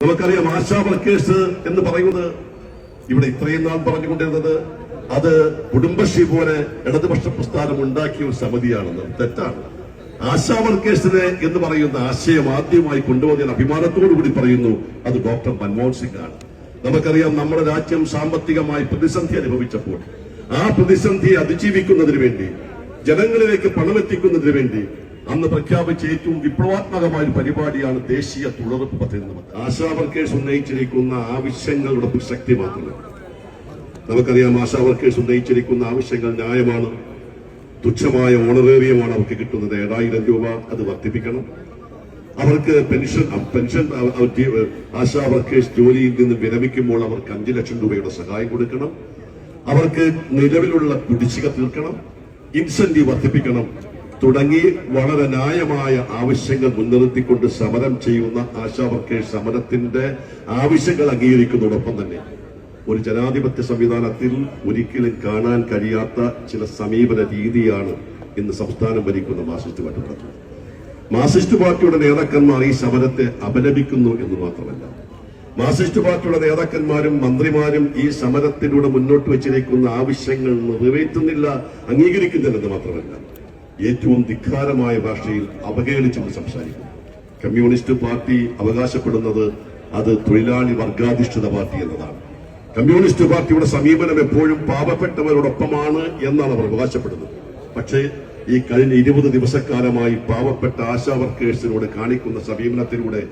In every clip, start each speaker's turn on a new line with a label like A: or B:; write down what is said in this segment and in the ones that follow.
A: നമുക്കറിയാം ആശാ വർക്കേഴ്സ് എന്ന് പറയുന്നത് ഇവിടെ ഇത്രയും നാൾ പറഞ്ഞുകൊണ്ടിരുന്നത് അത് കുടുംബശ്രീ പോലെ ഇടതുപക്ഷ പ്രസ്ഥാനം ഉണ്ടാക്കിയ ഒരു സമിതിയാണെന്ന്. തെറ്റാണ്. ആശാ വർക്കേഴ്സിനെ എന്ന് പറയുന്ന ആശയം ആദ്യമായി കൊണ്ടുവന്ന അഭിമാനത്തോടു കൂടി പറയുന്നു അത് ഡോക്ടർ മൻമോഹൻ സിംഗ് ആണ് നമുക്കറിയാം നമ്മുടെ രാജ്യം സാമ്പത്തികമായി പ്രതിസന്ധി അനുഭവിച്ചപ്പോൾ ആ പ്രതിസന്ധിയെ അതിജീവിക്കുന്നതിന് വേണ്ടി ജനങ്ങളിലേക്ക് പണമെത്തിക്കുന്നതിന് വേണ്ടി അന്ന് പ്രഖ്യാപിച്ച ഏറ്റവും വിപ്ലവാത്മകമായ ഒരു പരിപാടിയാണ് ദേശീയ തൊഴിലുറപ്പ് പദ്ധതി എന്ന് ആശാവർക്കേഴ്സ് ആശാ വർക്കേഴ്സ് ഉന്നയിച്ചിരിക്കുന്ന ആവശ്യങ്ങളുടെ ശക്തി മാത്രമല്ല നമുക്കറിയാം ആശാവർക്കേഴ്സ് ഉന്നയിച്ചിരിക്കുന്ന ആവശ്യങ്ങൾ ന്യായമാണ്. തുച്ഛമായ ഓണറേറിയമാണ് അവർക്ക് കിട്ടുന്നത്. ഏഴായിരം രൂപ അത് വർദ്ധിപ്പിക്കണം. അവർക്ക് പെൻഷൻ പെൻഷൻ ആശാ വർക്കേഴ്സ് ജോലിയിൽ നിന്ന് വിരമിക്കുമ്പോൾ അവർക്ക് അഞ്ചു ലക്ഷം രൂപയുടെ സഹായം കൊടുക്കണം. അവർക്ക് നിലവിലുള്ള കുടിശ്ശിക തീർക്കണം. ഇൻസെന്റീവ് വർദ്ധിപ്പിക്കണം. തുടങ്ങി വളരെ ന്യായമായ ആവശ്യങ്ങൾ മുൻനിർത്തിക്കൊണ്ട് സമരം ചെയ്യുന്ന ആശാ വർക്കേഴ്സ് സമരത്തിന്റെ ആവശ്യങ്ങൾ അംഗീകരിക്കുന്നതോടൊപ്പം തന്നെ ഒരു ജനാധിപത്യ സംവിധാനത്തിൽ ഒരിക്കലും കാണാൻ കഴിയാത്ത ചില സമീപന രീതിയാണ് ഇന്ന് സംസ്ഥാനം ഭരിക്കുന്ന മാർസിസ്റ്റ് പാർട്ടി നടത്തുന്നത് മാർക്സിസ്റ്റ് പാർട്ടിയുടെ നേതാക്കന്മാർ ഈ സമരത്തെ അപലപിക്കുന്നു എന്ന് മാത്രമല്ല. മാർസിസ്റ്റ് പാർട്ടിയുടെ നേതാക്കന്മാരും മന്ത്രിമാരും ഈ സമരത്തിലൂടെ മുന്നോട്ട് വെച്ചിരിക്കുന്ന ആവശ്യങ്ങൾ നിറവേറ്റുന്നില്ല അംഗീകരിക്കുന്നില്ലെന്ന് മാത്രമല്ല. ഏറ്റവും ധിക്കാരമായ ഭാഷയിൽ അവഹേളിച്ചുകൊണ്ട് സംസാരിക്കും. കമ്മ്യൂണിസ്റ്റ് പാർട്ടി അവകാശപ്പെടുന്നത് അത് തൊഴിലാളി വർഗാധിഷ്ഠിത പാർട്ടി എന്നതാണ്. കമ്മ്യൂണിസ്റ്റ് പാർട്ടിയുടെ സമീപനം എപ്പോഴും പാവപ്പെട്ടവരോടൊപ്പമാണ് എന്നാണ് അവർ അവകാശപ്പെടുന്നത്. പക്ഷേ ഈ കഴിഞ്ഞ ഇരുപത് ദിവസക്കാലമായി പാവപ്പെട്ട ആശാ വർക്കേഴ്സിനോട് കാണിക്കുന്ന സമീപനത്തിലൂടെ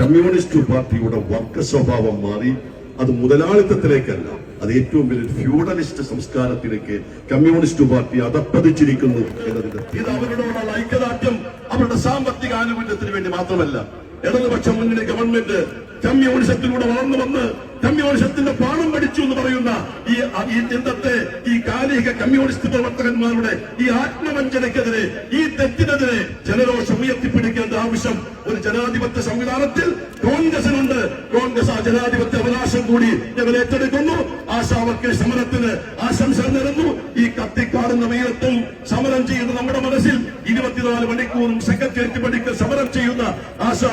A: കമ്മ്യൂണിസ്റ്റ് പാർട്ടിയുടെ വർഗ സ്വഭാവം മാറി അത് മുതലാളിത്തത്തിലേക്കല്ല അത് ഏറ്റവും വലിയ ഫ്യൂഡലിസ്റ്റ് സംസ്കാരത്തിലേക്ക് കമ്മ്യൂണിസ്റ്റ് പാർട്ടി അതപ്പതിച്ചിരിക്കുന്നു എന്നതിന്റെ ഇത് അവരോടുള്ള ഐക്യദാർഢ്യം അവരുടെ സാമ്പത്തിക ആനുകൂല്യത്തിന് വേണ്ടി മാത്രമല്ല. ഇടതുപക്ഷ മുന്നണി ഗവൺമെന്റ് കമ്മ്യൂണിസത്തിലൂടെ വളർന്നു വന്ന് കമ്മ്യൂണിസത്തിന്റെ പാഠം പഠിച്ചു എന്ന് പറയുന്ന ഈ ഈ ഇന്നത്തെ ഈ കാലിക കമ്മ്യൂണിസ്റ്റ് പ്രവർത്തകന്മാരുടെ ഈ ആത്മവഞ്ചനക്കെതിരെ ഈ തെറ്റിനെതിരെ ജനരോഷം ഉയർത്തിപ്പിടിക്കേണ്ട ആവശ്യം ഒരു ജനാധിപത്യ സംവിധാനത്തിൽ കോൺഗ്രസിനുണ്ട്. കോൺഗ്രസ് ആ ജനാധിപത്യ അവകാശം കൂടി ഞങ്ങൾ ഏറ്റെടുക്കുന്നു. ആശാ വർക്കേഴ്സ് സമരത്തിന് ആശംസ നേരുന്നു. ഈ കത്തിക്കാടുന്ന വീരത്തും സമരം ചെയ്യുന്ന നമ്മുടെ മനസ്സിൽ ഇരുപത്തിനാല് മണിക്കൂറും സെക്രട്ടേറിയറ്റ് പഠിക്കൽ സമരം ചെയ്യുന്ന ആശാ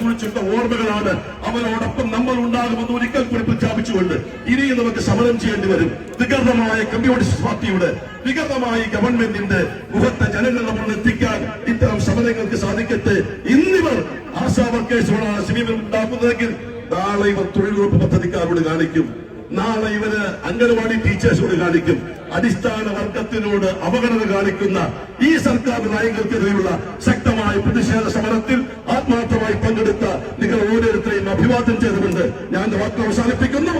A: കുറിച്ചുള്ള ഓർമ്മകളാണ് അവരോടൊപ്പം നമ്മൾ ഉണ്ടാകുമെന്ന് ഒരിക്കൽ കൂടി പ്രഖ്യാപിച്ചുകൊണ്ട് ഇനിയും നമുക്ക് സമരം ചെയ്യേണ്ടി വരും. വികൃതമായ കമ്മ്യൂണിസ്റ്റ് പാർട്ടിയുടെ വികൃതമായ ഗവൺമെന്റിന്റെ മുഖത്തെ ജനങ്ങൾ നമ്മൾ എത്തിക്കാൻ ഇത്തരം സമരങ്ങൾക്ക് സാധിക്കട്ടെ. ഇന്നിവർ ആശാ വർക്കേഴ്സുകളാണ് സിനിമ ഉണ്ടാക്കുന്നതെങ്കിൽ നാളെ ഇവർ തൊഴിലുറപ്പ് പദ്ധതിക്കാരോട് കാണിക്കും. നാളെ ഇവർ അംഗനവാടി ടീച്ചേഴ്സിനോട് കാണിക്കും. അടിസ്ഥാന വർഗത്തിനോട് അവഗണന കാണിക്കുന്ന ഈ സർക്കാർ നയങ്ങൾക്കെതിരെയുള്ള ശക്തമായ പ്രതിഷേധ സമരത്തിൽ ആത്മാർത്ഥമായി പങ്കെടുത്ത നിങ്ങൾ ഓരോരുത്തരെയും അഭിവാദ്യം ചെയ്തുകൊണ്ട് ഞാൻ വാക്ക് അവസാനിപ്പിക്കുന്നു.